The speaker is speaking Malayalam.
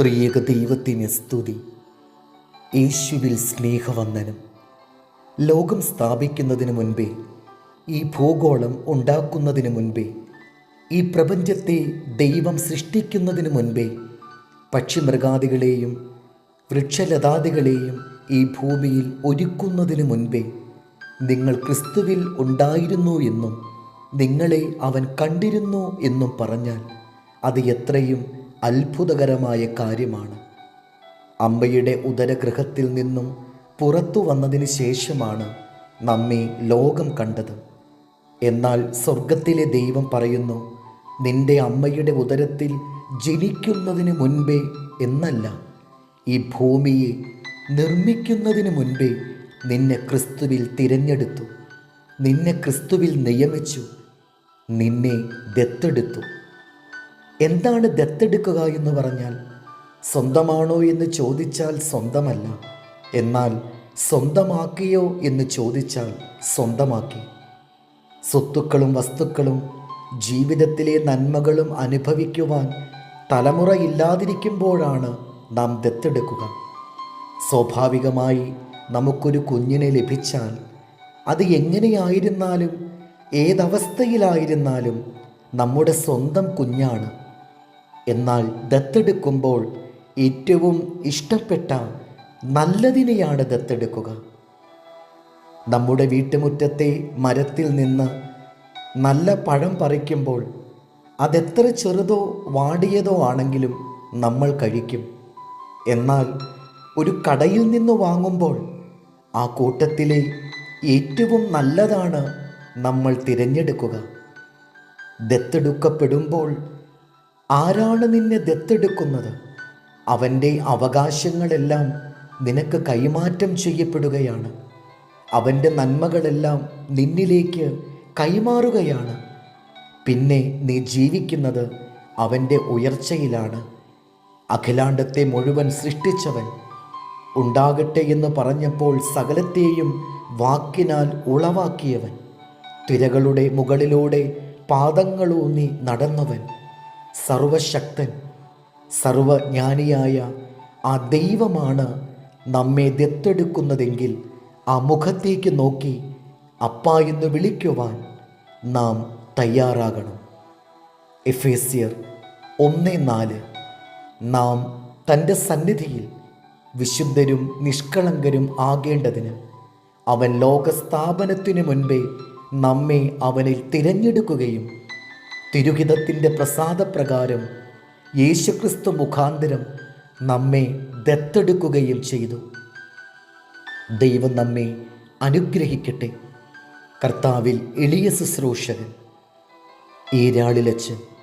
ത്രിയേക ദൈവത്തിന് സ്തുതി. യേശുവിൽ സ്നേഹവന്ദനം. ലോകം സ്ഥാപിക്കുന്നതിന് മുൻപേ ഈ ഭൂഗോളം ഉണ്ടാക്കുന്നതിന് മുൻപേ ഈ പ്രപഞ്ചത്തെ ദൈവം സൃഷ്ടിക്കുന്നതിന് മുൻപേ പക്ഷിമൃഗാദികളെയും വൃക്ഷലതാദികളെയും ഈ ഭൂമിയിൽ ഒരുക്കുന്നതിന് മുൻപേ നിങ്ങൾ ക്രിസ്തുവിൽ ഉണ്ടായിരുന്നു എന്നും നിങ്ങളെ അവൻ കണ്ടിരുന്നു എന്നും പറഞ്ഞാൽ അത് എത്രയും അത്ഭുതകരമായ കാര്യമാണ്. അമ്മയുടെ ഉദരഗൃഹത്തിൽ നിന്നും പുറത്തു വന്നതിന് ശേഷമാണ് നമ്മെ ലോകം കണ്ടത്. എന്നാൽ സ്വർഗത്തിലെ ദൈവം പറയുന്നു നിന്റെ അമ്മയുടെ ഉദരത്തിൽ ജനിക്കുന്നതിന് മുൻപേ എന്നല്ല ഈ ഭൂമിയെ നിർമ്മിക്കുന്നതിന് മുൻപേ നിന്നെ ക്രിസ്തുവിൽ തിരഞ്ഞെടുത്തു. നിന്നെ ക്രിസ്തുവിൽ നിയമിച്ചു. നിന്നെ ദത്തെടുത്തു. എന്താണ് ദത്തെടുക്കുക എന്ന് പറഞ്ഞാൽ സ്വന്തമാണോ എന്ന് ചോദിച്ചാൽ സ്വന്തമല്ല. എന്നാൽ സ്വന്തമാക്കിയോ എന്ന് ചോദിച്ചാൽ സ്വന്തമാക്കി. സ്വത്തുക്കളും വസ്തുക്കളും ജീവിതത്തിലെ നന്മകളും അനുഭവിക്കുവാൻ തലമുറ ഇല്ലാതിരിക്കുമ്പോഴാണ് നാം ദത്തെടുക്കുക. സ്വാഭാവികമായി നമുക്കൊരു കുഞ്ഞിനെ ലഭിച്ചാൽ അത് എങ്ങനെയായിരുന്നാലും ഏതവസ്ഥയിലായിരുന്നാലും നമ്മുടെ സ്വന്തം കുഞ്ഞാണ്. എന്നാൽ ദത്തെടുക്കുമ്പോൾ ഏറ്റവും ഇഷ്ടപ്പെട്ട നല്ലതിനെയാണ് ദത്തെടുക്കുക. നമ്മുടെ വീട്ടുമുറ്റത്തെ മരത്തിൽ നിന്ന് നല്ല പഴം പറിക്കുമ്പോൾ അതെത്ര ചെറുതോ വാടിയതോ ആണെങ്കിലും നമ്മൾ കഴിക്കും. എന്നാൽ ഒരു കടയിൽ നിന്ന് വാങ്ങുമ്പോൾ ആ കൂട്ടത്തിലെ ഏറ്റവും നല്ലതാണ് നമ്മൾ തിരഞ്ഞെടുക്കുക. ദത്തെടുക്കപ്പെടുമ്പോൾ ആരാണ് നിന്നെ ദത്തെടുക്കുന്നത്? അവന്റെ അവകാശങ്ങളെല്ലാം നിനക്ക് കൈമാറ്റം ചെയ്യപ്പെടുകയാണ്. അവന്റെ നന്മകളെല്ലാം നിന്നിലേക്ക് കൈമാറുകയാണ്. പിന്നെ നീ ജീവിക്കുന്നത് അവന്റെ ഉയർച്ചയിലാണ്. അഖിലാണ്ടത്തെ മുഴുവൻ സൃഷ്ടിച്ചവൻ ഉണ്ടാകട്ടെ എന്ന് പറഞ്ഞപ്പോൾ സകലത്തെയും വാക്കിനാൽ ഉളവാക്കിയവൻ. തിരകളുടെ മുകളിലൂടെ പാദങ്ങളൂന്നി നടന്നവൻ. സർവശക്തൻ സർവജ്ഞാനിയായ ആ ദൈവമാണ് നമ്മെ ദത്തെടുക്കുന്നതെങ്കിൽ ആ മുഖത്തേക്ക് നോക്കി അപ്പ എന്ന് വിളിക്കുവാൻ നാം തയ്യാറാകണം. എഫേസ്യർ ഒന്ന് നാല്. നാം തന്റെ സന്നിധിയിൽ വിശുദ്ധരും നിഷ്കളങ്കരും ആകേണ്ടതിന് അവൻ ലോകസ്ഥാപനത്തിനു മുൻപേ നമ്മെ അവനിൽ തിരഞ്ഞെടുക്കുകയും തിരുഹിതത്തിന്റെ പ്രസാദപ്രകാരം യേശുക്രിസ്തു മുഖാന്തരം നമ്മെ ദത്തെടുക്കുകയും ചെയ്തു. ദൈവം നമ്മെ അനുഗ്രഹിക്കട്ടെ. കർത്താവിൽ എളിയ ശുശ്രൂഷകൻ. ഈരാളിലച്ച്